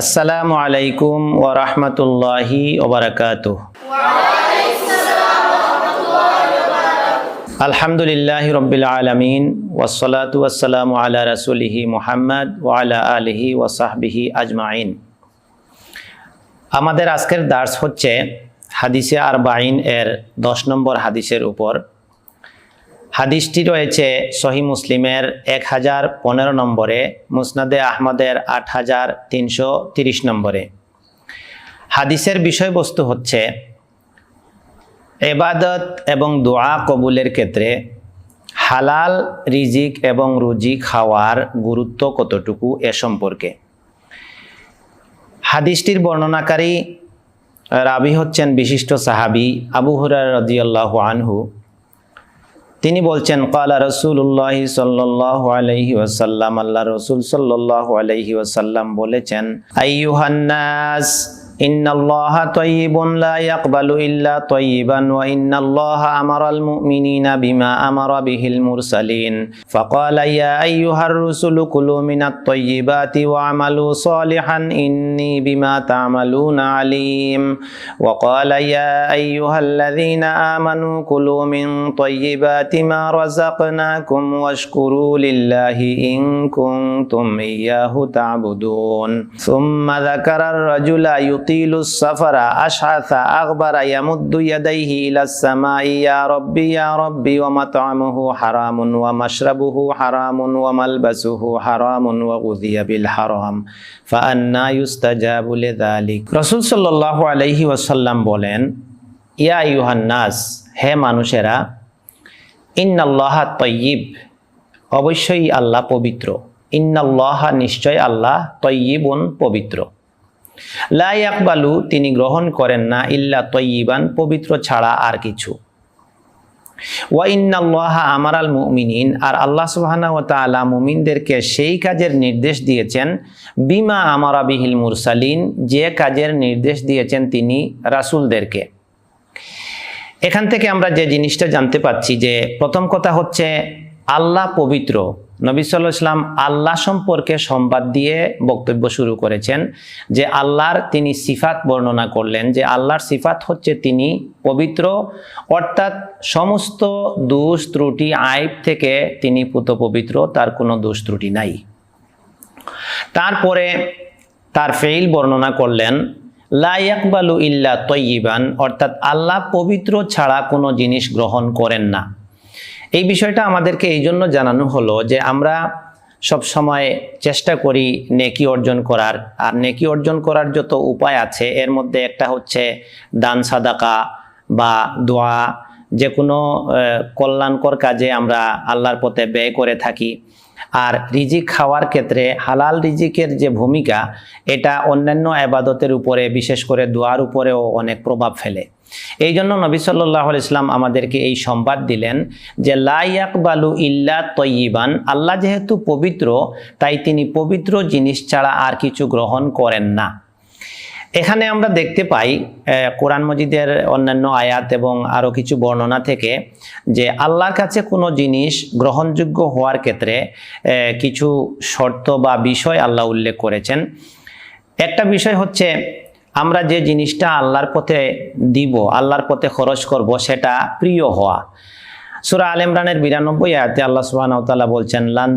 আসসালামু আলাইকুম ওয়া রাহমাতুল্লাহি ওয়া বারাকাতুহু। আলহামদুলিল্লাহি রাব্বিল আলামিন ওয়াসসালাতু ওয়াসসালামু আলা রাসূলিহি মুহাম্মদ ওয়া আলিহি ওয়া সাহবিহি আজমাইন। আমাদের আজকের দার্স হচ্ছে হাদিসে আরবাইন এর দশ নম্বর হাদিসের উপর। হাদিসটি রয়েছে সহি মুসলিমের এক হাজার পনেরো নম্বরে, মুসনাদে আহমদের আট হাজার তিনশো তিরিশ নম্বরে। হাদিসের বিষয়বস্তু হচ্ছে, এবাদত এবং দোয়া কবুলের ক্ষেত্রে হালাল রিজিক এবং রুজি খাওয়ার গুরুত্ব কতটুকু এ সম্পর্কে? হাদিসটির বর্ণনাকারী রাবি হচ্ছেন বিশিষ্ট সাহাবি আবু হুরার রদিয়াল্লাহ আনহু। তিনি বলছেন কালা রসুল্লাহ সাল্লাহ আলহি ওসাল্লাম আল্লাহ রসুল সাল্লাহ আলহি ওসাল্লাম বলেছেন আইয়ুহান্নাস إن الله طيب لا يقبل إلا طيبا وإن الله أمر المؤمنين بما أمر به المرسلين فقال يا أيها الرسل كلوا من الطيبات واعملوا صالحا إني بما تعملون عليم وقال يا أيها الذين آمنوا كلوا من طيبات ما رزقناكم واشكروا لله إن كنتم إياه تعبدون ثم ذكر الرجل ইয়াতিলুস সাফারা আশাসা আখবারা ইয়ামুদ্দু ইয়াদাইহি ইলাস সামাই, ইয়া রব্বি ইয়া রব্বি, ওয়া মাতআমুহু হারামুন, ওয়া মাশরাবুহু হারামুন, ওয়া মালবাসুহু হারামুন, ওয়া গুযিয়া বিল হারাম। ফাআন্না ইউস্তাজাবু লিযালিক। রাসূল সাল্লাল্লাহু আলাইহি ওয়াসাল্লাম বলেন, ইয়া ইউহান্নাস হে মানুষেরা, ইন্নাল্লাহ তৈয়িব অবশ্যই আল্লাহ পবিত্র। ইন্নাল্লাহ নিশ্চয় আল্লাহ তৈয়িবুন পবিত্র। লা ইয়াকবালু, তিনি গ্রহণ করেন না, ইল্লা তয়্যিবান পবিত্র ছাড়া আর কিছু। ওয়া ইন্নাল্লাহ আমারাল মুমিনিন, আর আল্লাহ সুবহানাহু ওয়া তাআলা মুমিনদেরকে সেই কাজের নির্দেশ দিয়েছেন, বিমা আমারা বিহিল মুরসালিন, যে কাজের নির্দেশ দিয়েছেন তিনি রাসূলদেরকে। এখান থেকে আমরা যে জিনিসটা জানতে পাচ্ছি যে প্রথম কথা হচ্ছে, আল্লাহ পবিত্র। নবী সাল্লাহ ইসলাম আল্লাহ সম্পর্কে সংবাদ দিয়ে বক্তব্য শুরু করেছেন যে আল্লাহর তিনি সিফাত বর্ণনা করলেন, যে আল্লাহর সিফাত হচ্ছে তিনি পবিত্র, অর্থাৎ সমস্ত দোষ ত্রুটি আইব থেকে তিনি পুত পবিত্র, তার কোনো দোষ ত্রুটি নাই। তারপরে তার ফেইল বর্ণনা করলেন লাইয়াকবালু ইল্লা তৈবান অর্থাৎ আল্লাহ পবিত্র ছাড়া কোনো জিনিস গ্রহণ করেন না। এই বিষয়টা আমাদেরকে এই জন্য জানানো হলো যে আমরা সব সময় চেষ্টা করি নেকি অর্জন করার। আর নেকি অর্জন করার যত উপায় আছে, এর মধ্যে একটা হচ্ছে দান, সাদাকা বা দোয়া। যে কোনো কল্যাণকর কাজে আমরা আল্লাহর পথে ব্যয় করে থাকি। আর রিজিক খাওয়ার ক্ষেত্রে হালাল রিজিকের যে ভূমিকা, এটা অন্যান্য আবাদতের উপরে, বিশেষ করে দোয়ার উপরেও অনেক প্রভাব ফেলে। এই জন্য নবী সাল্লাহ ইসলাম আমাদেরকে এই সংবাদ দিলেন যে লাইয়াক বালু ইল্লা তয়িবান, আল্লাহ যেহেতু পবিত্র, তাই তিনি পবিত্র জিনিস ছাড়া আর কিছু গ্রহণ করেন না। এখানে আমরা দেখতে পাই কোরআন মজিদের অন্যান্য আয়াত এবং আরও কিছু বর্ণনা থেকে যে আল্লাহর কাছে কোনো জিনিস গ্রহণযোগ্য হওয়ার ক্ষেত্রে কিছু শর্ত বা বিষয় আল্লাহ উল্লেখ করেছেন। একটা বিষয় হচ্ছে আমরা যে জিনিসটা আল্লাহর পথে দিব, আল্লাহর পথে খরচ করব, সেটা প্রিয় হওয়া। সুরা আল ইমরানের বিরানব্বই আয়াতে আল্লাহ তাআলা বলছেন, লান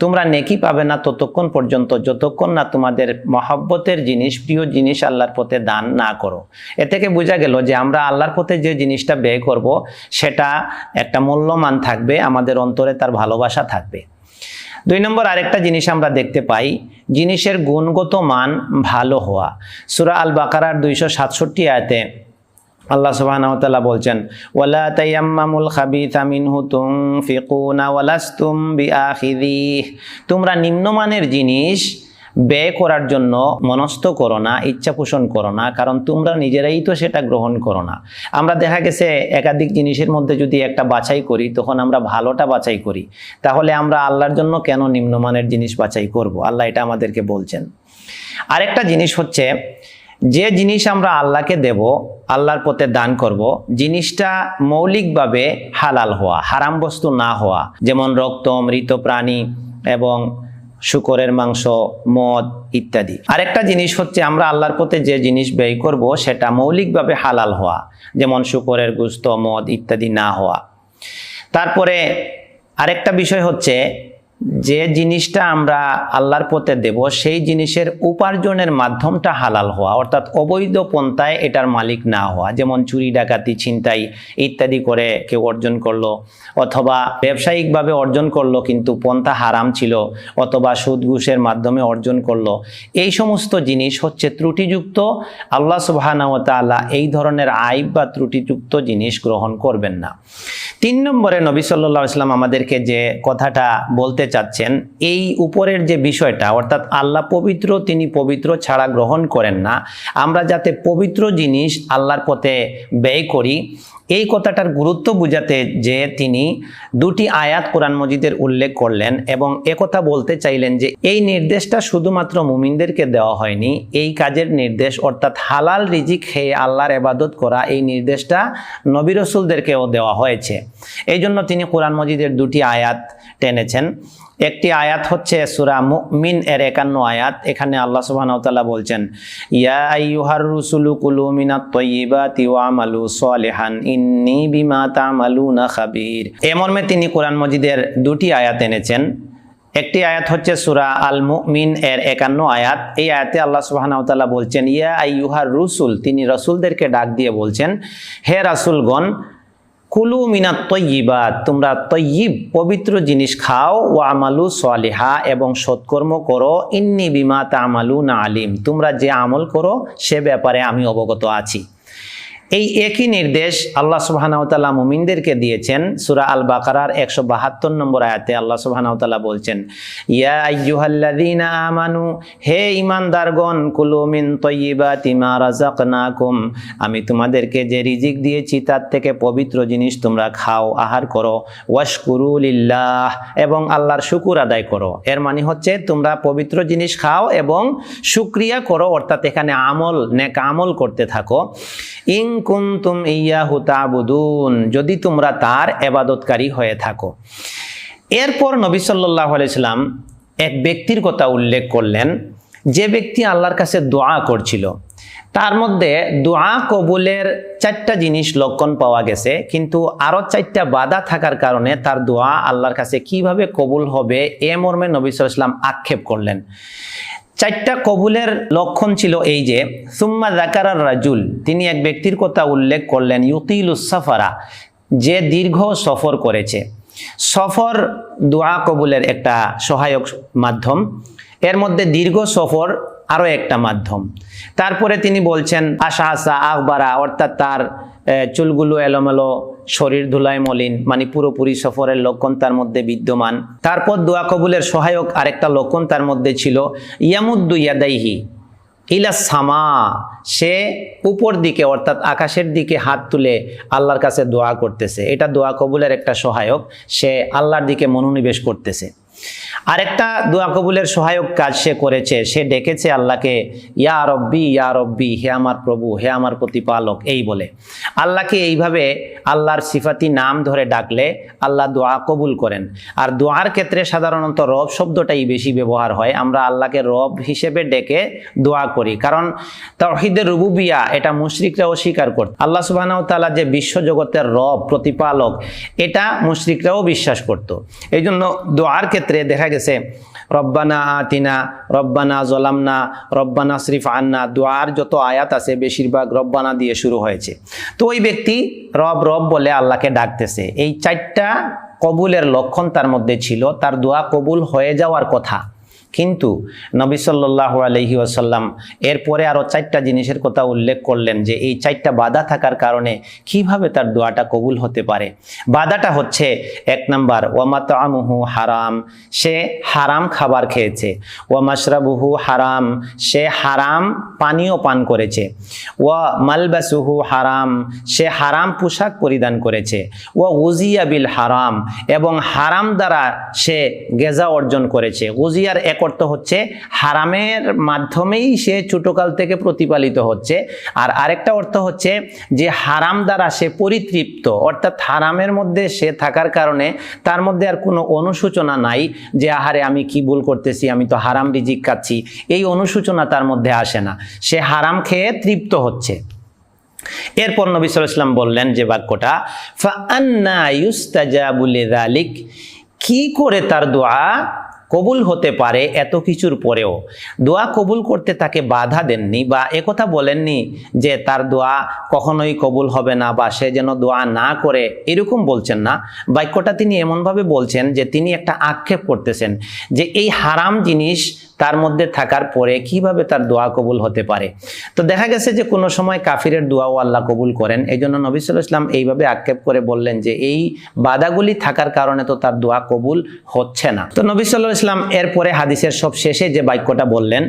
তোমরা নেকি পাবে না ততক্ষণ পর্যন্ত, যতক্ষণ না তোমাদের মহব্বতের জিনিস, প্রিয় জিনিস আল্লাহর পথে দান না করো। এ থেকে বোঝা গেল যে আমরা আল্লাহর পথে যে জিনিসটা ব্যয় করব, সেটা একটা মূল্যমান থাকবে, আমাদের অন্তরে তার ভালোবাসা থাকবে। দুই নম্বর আরেকটা জিনিস আমরা দেখতে পাই, জিনিসের গুণগত মান ভালো হওয়া। সুরা আল বাকারার দুইশো সাতষট্টি আয়তে আল্লাহ সুবাহ বলছেন, ওয়ালা তাইয়াম্মামুল খাবিথা মিনহু তুনফিকুনা ওয়ালাস্তুম বিআখিযিহ। তোমরা নিম্নমানের জিনিস ব্যয় করার জন্য মনস্থ করো না, ইচ্ছা পোষণ করো না, কারণ তোমরা নিজেরাই তো সেটা গ্রহণ করো না। আমরা দেখা গেছে একাধিক জিনিসের মধ্যে যদি একটা বাছাই করি, তখন আমরা ভালোটা বাছাই করি। তাহলে আমরা আল্লাহর জন্য কেন নিম্নমানের জিনিস বাছাই করব? আল্লাহ এটা আমাদেরকে বলছেন। আরেকটা জিনিস হচ্ছে, যে জিনিস আমরা আল্লাহকে দেব, আল্লাহর পথে দান করব, জিনিসটা মৌলিকভাবে হালাল হওয়া হারাম বস্তু না হওয়া, যেমন রক্ত, মৃত প্রাণী এবং শুকরের মাংস, মদ ইত্যাদি। আরেকটা জিনিস হচ্ছে আমরা আল্লাহর পথে যে জিনিস ব্যয় করব, সেটা মৌলিকভাবে হালাল হওয়া, যেমন শুকরের গুস্ত, মদ ইত্যাদি না হওয়া। তারপরে আরেকটা বিষয় হচ্ছে যে জিনিসটা আমরা আল্লাহর পথে দেব, সেই জিনিসের উপার্জনের মাধ্যমটা হালাল হওয়া, অর্থাৎ অবৈধ পন্থায় এটার মালিক না হওয়া, যেমন চুরি, ডাকাতি, ছিনতাই ইত্যাদি করে কেউ অর্জন করল, অথবা ব্যবসায়িকভাবে অর্জন করল কিন্তু পন্থা হারাম ছিল, অথবা সুদ ঘুষের মাধ্যমে অর্জন করল, এই সমস্ত জিনিস হচ্ছে ত্রুটিযুক্ত। আল্লাহ সুবাহানাওতালা এই ধরনের আইব বা ত্রুটিযুক্ত জিনিস গ্রহণ করবেন না। তিন নম্বরে নবী সাল্লাহ ইসলাম আমাদেরকে যে কথাটা বলতে চাচ্ছেন, এই উপরের যে বিষয়টা, অর্থাৎ আল্লাহ পবিত্র, তিনি পবিত্র ছাড়া গ্রহণ করেন না, আমরা যাতে পবিত্র জিনিস আল্লাহর পথে ব্যয় করি, এই কথাটার গুরুত্ব বুঝাতে যে তিনি দুটি আয়াত কোরআন মজিদের উল্লেখ করলেন এবং একথা বলতে চাইলেন যে এই নির্দেশটা শুধুমাত্র মুমিনদেরকে দেওয়া হয়নি, এই কাজের নির্দেশ, অর্থাৎ হালাল রিজিক খেয়ে আল্লাহর এবাদত করা, এই নির্দেশটা নবী রসুলদেরকেও দেওয়া হয়েছে। এই জন্য তিনি কোরআন মজিদের দুটি আয়াত টেনেছেন। একটি আয়াত হচ্ছে সুরা মুমিন এর একান্ন আয়াত। এখানে আল্লাহ সুবহানাহু বলছেন, ইয়া আইয়ুহার রুসুলু কুলু মিনাত তাইয়্যিবাতি ওয়া আমালু ইন্নী বিমা তা'মালুনা খাবীর। এ মর্মে তিনি কোরআন মজিদের দুটি আয়াত এনেছেন। একটি আয়াত হচ্ছে সুরা আল মুমিন এর একান্ন আয়াত। এই আয়াতে আল্লাহ সুবহানাহু বলছেন, ইয়া আইয়ুহার রুসুল, তিনি রসুলদেরকে ডাক দিয়ে বলছেন, হে রাসূলগণ কুলু মিনা তৈবা তোমরা তৈব পবিত্র জিনিস খাও ও আমালু সালিহা, এবং সৎকর্ম করো, ইন্নি বিমা তা আমালু না আলিম, তোমরা যে আমল করো, সে ব্যাপারে আমি অবগত আছি। এই একই নির্দেশ আল্লাহ সুবাহানাউতাল্লাহ মুমিনদেরকে দিয়েছেন সুরা আল বাকারার একশো বাহাত্তর নম্বর আয়াতে আল্লাহ সুবাহানাউতাল্লাহ বলছেন, ইয়া আমানু, হে ইমানদারগণ কুলু মিন তাইয়্যিবাতি মা রাযাকনাকুম, আমি তোমাদেরকে যে রিজিক দিয়েছি তার থেকে পবিত্র জিনিস তোমরা খাও, আহার করো, ওয়াশকুরু লিল্লাহ, এবং আল্লাহর শুকুর আদায় করো। এর মানে হচ্ছে তোমরা পবিত্র জিনিস খাও এবং শুক্রিয়া করো, অর্থাৎ এখানে আমল, নেক আমল করতে থাকো। ইং কুন্তুম ইয়াহু তাবুদুন, যদি তোমরা তার এবাদতকারী হয়ে থাকো। এরপর নবী সাল্লাহ আলাইসাল্লাম এক ব্যক্তির কথা উল্লেখ করলেন, যে ব্যক্তি আল্লাহর কাছে দোয়া করছিল, তার মধ্যে দোয়া কবুলের চারটা জিনিস লক্ষণ পাওয়া গেছে, কিন্তু আরও চারটা বাধা থাকার কারণে তার দোয়া আল্লাহর কাছে কীভাবে কবুল হবে এ মর্মে নবী সাল্লাম আক্ষেপ করলেন। চারটা কবুলের লক্ষণ ছিল এই যে, সুম্মা জাকারার রাজুল, তিনি এক ব্যক্তির কথা উল্লেখ করলেন, ইউতিল উসাফারা যে দীর্ঘ সফর করেছে। সফর দোয়া কবুলের একটা সহায়ক মাধ্যম। এর মধ্যে দীর্ঘ সফর আরও একটা মাধ্যম। তারপরে তিনি বলছেন, আশা আশা আকবারা অর্থাৎ তার চুলগুলো এলোমেলো শরীর ধুলায় মলিন মানে পুরোপুরি সফরের লক্ষণ তার মধ্যে বিদ্যমান। তারপর দোয়া কবুলের সহায়ক আরেকটা লক্ষণ তার মধ্যে ছিল, ইয়ামুদ্দু ইয়াদাইহি ইলা সামা। সে উপর দিকে, অর্থাৎ আকাশের দিকে হাত তুলে আল্লাহর কাছে দোয়া করতেছে। এটা দোয়া কবুলের একটা সহায়ক, সে আল্লাহর দিকে মনোনিবেশ করতেছে। আরেকটা দোয়া কবুলের সহায়ক কাজ সে করেছে, সে ডেকেছে আল্লাহকে, ইয়া রব্বি ইয়া রব্বি, হে আমার প্রভু, হে আমার প্রতিপালক এই বলে। আল্লাহকে এইভাবে আল্লাহর সিফাতি নাম ধরে ডাকলে আল্লাহ দোয়া কবুল করেন। আর দোয়ার ক্ষেত্রে সাধারণত রব শব্দটাই বেশি ব্যবহার হয়। আমরা আল্লাহকে রব হিসেবে ডেকে দোয়া করি। কারণ তহিদের রুবুবিয়া এটা মুশরিকরাও স্বীকার করত। আল্লাহ সুবাহনাও তালা যে বিশ্বজগতের রব, প্রতিপালক, এটা মুশরিকরাও বিশ্বাস করত। এই জন্য দোয়ার ক্ষেত্রে দেখা গেছে রব্বানা আতিনা, রব্বানা জলামনা, রব্বানা শরীফ আন্না। দোয়ার যত আয়াত আছে বেশিরভাগ রব্বানা দিয়ে শুরু হয়েছে। তো ওই ব্যক্তি রব রব বলে আল্লাহকে ডাকতেছে। এই চারটা কবুলের লক্ষণ তার মধ্যে ছিল। তার দোয়া কবুল হয়ে যাওয়ার কথা। কিন্তু নবী সাল্লাহ আলহি আসাল্লাম এরপরে আরও চারটা জিনিসের কথা উল্লেখ করলেন যে এই চারটা বাধা থাকার কারণে কীভাবে তার দোয়াটা কবুল হতে পারে। বাধাটা হচ্ছে, এক নম্বর ওয়ামাতামুহু হারাম, সে হারাম খাবার খেয়েছে। ওয়ামাশরাবুহু হারাম, সে হারাম পানীয় পান করেছে। ওয়া মালবাসুহু হারাম, সে হারাম পোশাক পরিধান করেছে। ওয়া উজিয়া বিল হারাম, এবং হারাম দ্বারা সে গেজা অর্জন করেছে। উজিয়ার এক অর্থ হচ্ছে, হারামের মাধ্যমেই সে ছোটকাল থেকে প্রতিপালিত হচ্ছে। আর আরেকটা অর্থ হচ্ছে যে হারাম দ্বারা সে পরিতৃপ্ত, অর্থাৎ হারামের মধ্যে সে থাকার কারণে তার মধ্যে আর কোনো অনুশোচনা নাই যে, আহারে, আমি কি ভুল করতেছি, আমি তো হারাম রিজিক খাচ্ছি। এই অনুশোচনা তার মধ্যে আসে না। সে হারাম খেয়ে তৃপ্ত হচ্ছে। এরপর নবী আলাইহি বললেন যে বাক্যটা, ফাআন্না ইউস্তাজাবু লিযালিক। কি করে তার দোয়া কবুল হতে পারে এত কিছুর পরেও। দোয়া কবুল করতে তাকে বাধা দেননি বা একথা বলেননি যে তার দোয়া কখনোই কবুল হবে না বা সে যেন দোয়া না করে, এরকম বলছেন না। বাক্যটা তিনি এমনভাবে বলছেন যে তিনি একটা আক্ষেপ করতেছেন যে এই হারাম জিনিস তার মধ্যে থাকার পরে কীভাবে তার দোয়া কবুল হতে পারে? তো দেখা গেছে যে কোনো সময় কাফিরের দোয়াও আল্লাহ কবুল করেন। এই জন্য নবী ইসলাম এইভাবে আক্ষেপ করে বললেন যে এই বাধাগুলি থাকার কারণে তো তার দোয়া কবুল হচ্ছে না। তো নবী সাল্লাল্লাহু ইসলাম এরপরে হাদিসের সব শেষে যে বাক্যটা বললেন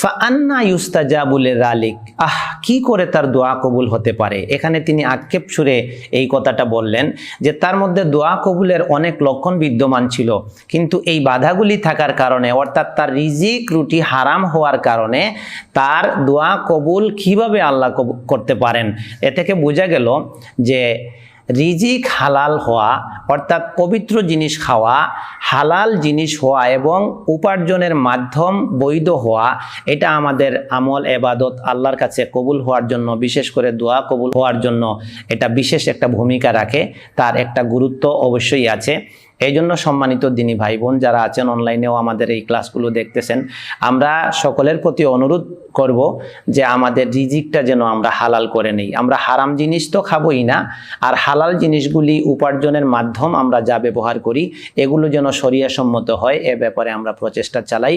ফা আন্না ইউস্তাজাবুল রালিক আহ, কি করে তার দোয়া কবুল হতে পারে? এখানে তিনি আক্ষেপ সুরে এই কথাটা বললেন যে তার মধ্যে দোয়া কবুলের অনেক লক্ষণ বিদ্যমান ছিল। কিন্তু এই বাধাগুলি থাকার কারণে, অর্থাৎ তার রিজিক রুটি হারাম হওয়ার কারণে তার দোয়া কবুল কীভাবে আল্লাহ করতে পারেন? এ থেকে বোঝা গেল যে রিজিক হালাল হওয়া, অর্থাৎ পবিত্র জিনিস খাওয়া, হালাল জিনিস হওয়া এবং উপার্জনের মাধ্যম বৈধ হওয়া, এটা আমাদের আমল, এবাদত আল্লাহর কাছে কবুল হওয়ার জন্য, বিশেষ করে দোয়া কবুল হওয়ার জন্য এটা বিশেষ একটা ভূমিকা রাখে। তার একটা গুরুত্ব অবশ্যই আছে। এই জন্য সম্মানিত দিনী ভাই বোন যারা আছেন অনলাইনেও আমাদের এই ক্লাসগুলো দেখতেছেন, আমরা সকলের প্রতি অনুরোধ করব যে আমাদের রিজিকটা যেন আমরা হালাল করে নেই। আমরা হারাম জিনিস তো খাবোই না, আর হালাল জিনিসগুলি উপার্জনের মাধ্যম আমরা যা ব্যবহার করি, এগুলো যেন সম্মত হয়, এ ব্যাপারে আমরা প্রচেষ্টা চালাই।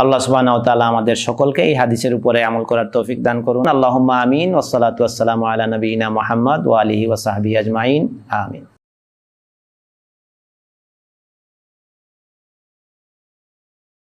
আল্লাহ তাআলা আমাদের সকলকে এই হাদিসের উপরে আমল করার তৌফিক দান করুন। আল্লাহুম্মা আমিন ওয়াসসালামু আলা নবিয়িনা মুহাম্মদ ওয়া আলিহি ওয়া সাহবিহি আজমাইন। আমিন।